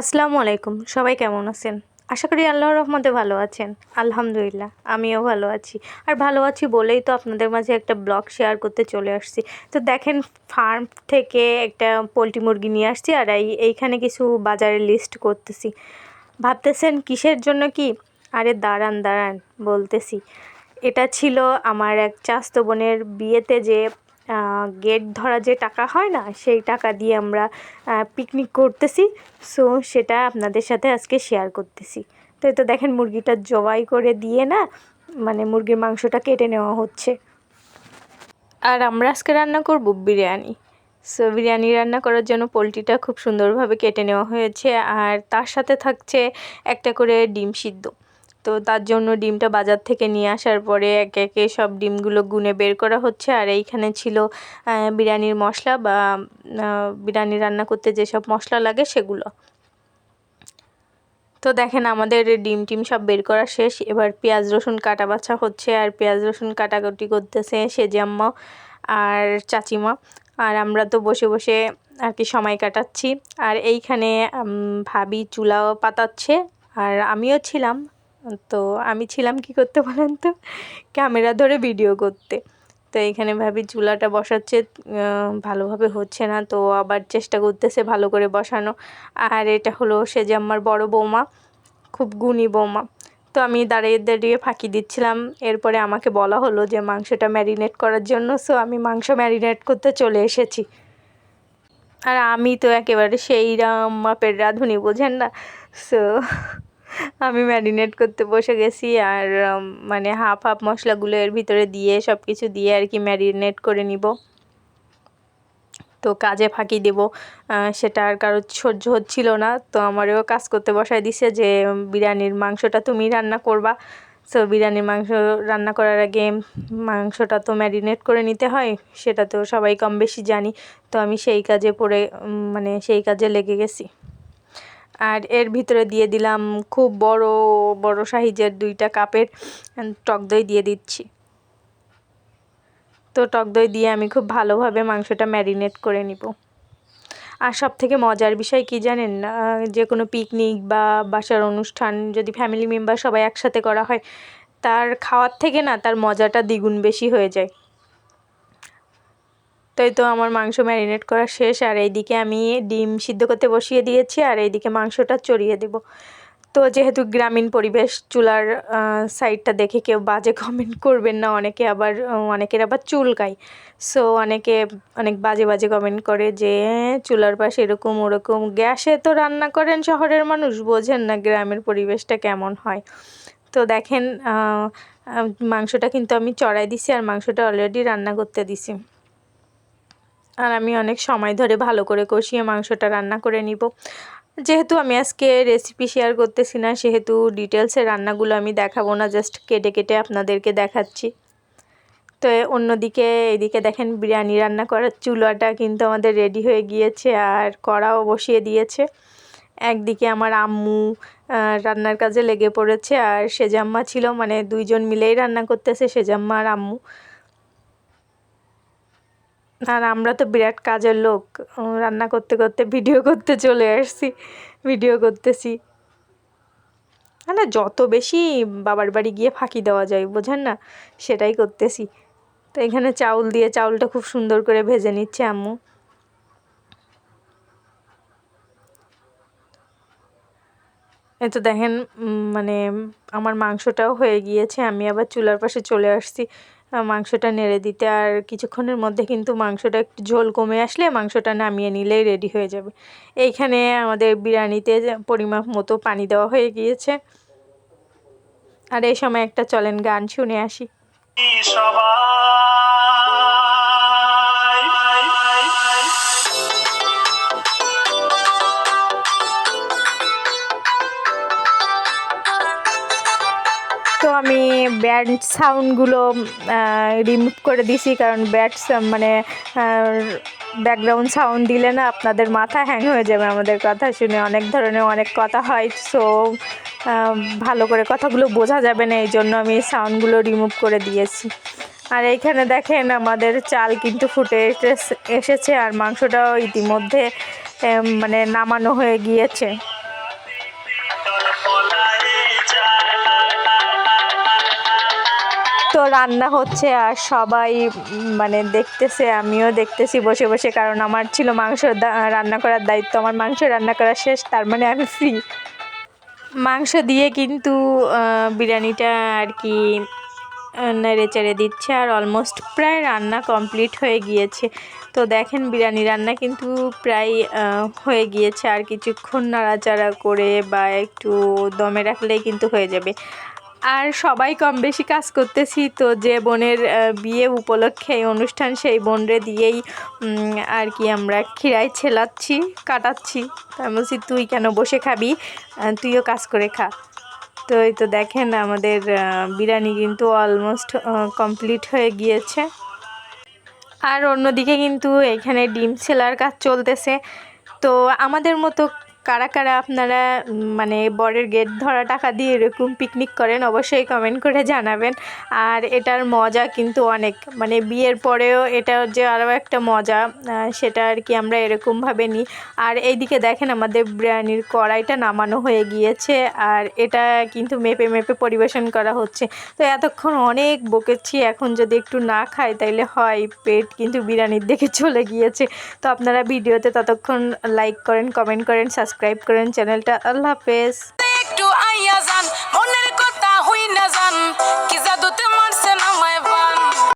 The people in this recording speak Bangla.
আসসালামু আলাইকুম। সবাই কেমন আছেন? আশা করি আল্লাহর রহমতে ভালো আছেন। আলহামদুলিল্লাহ, আমিও ভালো আছি। আর ভালো আছি বলেই তো আপনাদের মাঝে একটা ব্লগ শেয়ার করতে চলে আসছি। তো দেখেন, ফার্ম থেকে একটা পোলট্রি মুরগি নিয়ে আসছি আর এই, এইখানে কিছু বাজারে লিস্ট করতেছি। ভাবতেছেন কিসের জন্য কি? আরে দাঁড়ান দাঁড়ান, বলতেছি। এটা ছিল আমার এক চাস্তো বোনের বিয়েতে যে গেট ধরা যে টাকা হয় না, সেই টাকা দিয়ে আমরা পিকনিক করতেছি। সো সেটা আপনাদের সাথে আজকে শেয়ার করতেছি। তো এই তো দেখেন মুরগিটা জবাই করে দিয়ে না মানে মুরগির মাংসটা কেটে নেওয়া হচ্ছে। আর আমরা আজকে রান্না করব বিরিয়ানি। সো বিরিয়ানি রান্না করার জন্য পোলট্রিটা খুব সুন্দরভাবে কেটে নেওয়া হয়েছে। আর তার সাথে থাকছে একটা করে ডিম সিদ্ধ। তো তার জন্য ডিমটা বাজার থেকে নিয়ে আসার পরে একে একে সব ডিমগুলো গুনে বের করা হচ্ছে। আর এইখানে ছিল বিরিয়ানির মশলা বা বিরিয়ানি রান্না করতে যেসব মশলা লাগে সেগুলো। তো দেখেন আমাদের ডিম টিম সব বের করা শেষ। এবার পেঁয়াজ, রসুন কাটা বাছা হচ্ছে। আর পেঁয়াজ, রসুন কাটাকুটি করতেছে সেজাম্মা আর চাচিমা। আর আমরা তো বসে বসে আর কি সময় কাটাচ্ছি। আর এইখানে ভাবি চুলাও পাতাচ্ছে। আর আমিও ছিলাম। তো আমি ছিলাম কি করতে বলেন তো? ক্যামেরা ধরে ভিডিও করতে। তো এখানে ভাবি চুলাটা বসাচ্ছে ভালোভাবে হচ্ছে না, তো আবার চেষ্টা করতেছে ভালো করে বসানো। আর এটা হলো সে যে আমার বড় বৌমা, খুব গুণী বৌমা। তো আমি দাঁড়িয়ে দাঁড়িয়ে ফাঁকি দিচ্ছিলাম। এরপরে আমাকে বলা হলো যে মাংসটা ম্যারিনেট করার জন্য, সো আমি মাংস ম্যারিনেট করতে চলে এসেছি। আর আমি তো একেবারে সেই রাম মাপের রাঁধুনি, বোঝেন না? সো আমি ম্যারিনেট করতে বসে গেছি আর মানে হাফ হাফ মশলাগুলো এর ভিতরে দিয়ে সব কিছু দিয়ে আর কি ম্যারিনেট করে নিব। তো কাজে ফাঁকি দেব। সেটা আর কারও সহ্য হচ্ছিল না। তো আমারও কাজ করতে বসায় দিছে যে বিরিয়ানির মাংসটা তুমি রান্না করবা। সো বিরিয়ানির মাংস রান্না করার আগে মাংসটা তো ম্যারিনেট করে নিতে হয়, সেটা তো সবাই কম বেশি জানি। তো আমি সেই কাজে পড়ে মানে সেই কাজে লেগে গেছি। আর এর ভিতরে দিয়ে দিলাম খুব বড় বড় সাইজের দুইটা কাপের টক দই দিয়ে দিচ্ছি। তো টক দই দিয়ে আমি খুব ভালোভাবে মাংসটা ম্যারিনেট করে নিব। আর সব থেকে মজার বিষয় কি জানেন? যে কোনো পিকনিক বা বাসার অনুষ্ঠান যদি ফ্যামিলি মেম্বার সবাই একসাথে করা হয়, তার খাওয়ার থেকে না তার মজাটা দ্বিগুণ বেশি হয়ে যায়। তাই তো আমার মাংস ম্যারিনেট করা শেষ, আর এইদিকে আমি ডিম সিদ্ধ করতে বসিয়ে দিয়েছি, আর এইদিকে মাংসটা চড়িয়ে দেব। তো যেহেতু গ্রামীণ পরিবেশ, চুলার সাইডটা দেখে কেউ বাজে কমেন্ট করবেন না, অনেকে আবার, অনেকের আবার চুলকায় সো অনেকে অনেক বাজে বাজে কমেন্ট করে যে, চুলার পাশে এরকম ওরকম গ্যাসে তো রান্না করেন শহরের মানুষ, বোঝেন না গ্রামের পরিবেশটা কেমন হয়। তো দেখেন মাংসটা কিন্তু আমি চড়াই দিছি, আর মাংসটা অলরেডি রান্না করতে দিছি। আর আমি অনেক সময় ধরে ভালো করে কষিয়ে মাংসটা রান্না করে নিব। যেহেতু আমি আজকে রেসিপি শেয়ার করতেছি না, সেহেতু ডিটেলসে রান্নাগুলো আমি দেখাবো না জাস্ট কেটে কেটে আপনাদেরকে দেখাচ্ছি। তো অন্যদিকে এদিকে দেখেন বিরিয়ানি রান্না করার চুলাটা কিন্তু আমাদের রেডি হয়ে গিয়েছে আর কড়াও বসিয়ে দিয়েছে। একদিকে আমার আম্মু রান্নার কাজে লেগে পড়েছে আর সেজাম্মা ছিল মানে দুইজন মিলেই রান্না করতেছে সেজাম্মা আর আম্মু। আর আমরা তো বিরাট কাজের লোক। রান্না করতে করতে ভিডিও করতে চলে আসছি ভিডিও করতেছি। না যত বেশি বাবার বাড়ি গিয়ে ফাঁকি দেওয়া যায়, বোঝেন না? সেটাই করতেছি। তো এখানে চাউল দিয়ে চাউলটা খুব সুন্দর করে ভেজে নিচ্ছে আম্মু। এই তো দেখেন মানে আমার মাংসটাও হয়ে গিয়েছে, আমি আবার চুলার পাশে চলে আসছি। মাংসটা নেড়ে দিতে। আর কিছুক্ষণের মধ্যে কিন্তু মাংসটা একটু ঝোল কমে আসলে মাংসটা নামিয়ে নিলেই রেডি হয়ে যাবে। এইখানে আমাদের বিরিয়ানিতে পরিমাপ মতো পানি দেওয়া হয়ে গিয়েছে। আর এই সময় একটা চলেন গান শুনে আসি। তো আমি ব্যান্ড সাউন্ডগুলো রিমুভ করে দিছি কারণ ব্যাড মানে ব্যাকগ্রাউন্ড সাউন্ড দিলে না আপনাদের মাথা হ্যাং হয়ে যাবে আমাদের কথা শুনে। অনেক ধরনের অনেক কথা হয় সো ভালো করে কথাগুলো বোঝা যাবে না, এই জন্য আমি সাউন্ডগুলো রিমুভ করে দিয়েছি। আর এইখানে দেখেন আমাদের চাল কিন্তু ফুটে এসেছে আর মাংসটাও ইতিমধ্যে মানে নামানো হয়ে গিয়েছে। তো রান্না হচ্ছে আর সবাই মানে দেখতেছে, আমিও দেখতেছি বসে বসে, কারণ আমার ছিল মাংস রান্না করার দায়িত্ব, আমার মাংস রান্না করা শেষ, তার মানে আমি ফ্রি মাংস দিয়ে কিন্তু বিরিয়ানিটা আর কি নেড়ে চেড়ে দিচ্ছে আর অলমোস্ট প্রায় রান্না কমপ্লিট হয়ে গিয়েছে। তো দেখেন বিরিয়ানি রান্না কিন্তু প্রায় হয়ে গিয়েছে, আর কিছুক্ষণ নাড়াচাড়া করে বা একটু দমে রাখলেই কিন্তু হয়ে যাবে। আর সবাই কম বেশি কাজ করতেছি, তো যে বোনের বিয়ে উপলক্ষে এই অনুষ্ঠান সেই বোনরে দিয়েই আর কি আমরা খিরাই ছেলাচ্ছি, কাটাচ্ছি। তাই বলছি, তুই কেন বসে খাবি? তুইও কাজ করে খা। তো এই তো দেখেন আমাদের বিরিয়ানি কিন্তু অলমোস্ট কমপ্লিট হয়ে গিয়েছে। আর অন্যদিকে কিন্তু এখানে ডিম ছেলার কাজ চলতেছে। তো আমাদের মতো কারা কারা আপনারা মানে বরের গেট ধরা টাকা দিয়ে এরকম পিকনিক করেন, অবশ্যই কমেন্ট করে জানাবেন। আর এটার মজা কিন্তু অনেক। মানে বিয়ের পরেও এটা যে আরও একটা মজা সেটা আর কি আমরা এরকমভাবে নিই। আর এইদিকে দেখেন আমাদের বিরিয়ানির কড়াইটা নামানো হয়ে গিয়েছে, আর এটা কিন্তু মেপে মেপে পরিবেশন করা হচ্ছে। তো এতক্ষণ অনেক বকেছি, এখন যদি একটু না খাই তাইলে হয়, পেট কিন্তু বিরিয়ানির দিকে চলে গিয়েছে। তো আপনারা ভিডিওতে ততক্ষণ লাইক করেন কমেন্ট করেন সাবস্ক্রাইব করেন চ্যানেলটা। আল্লাহ হাফেজ।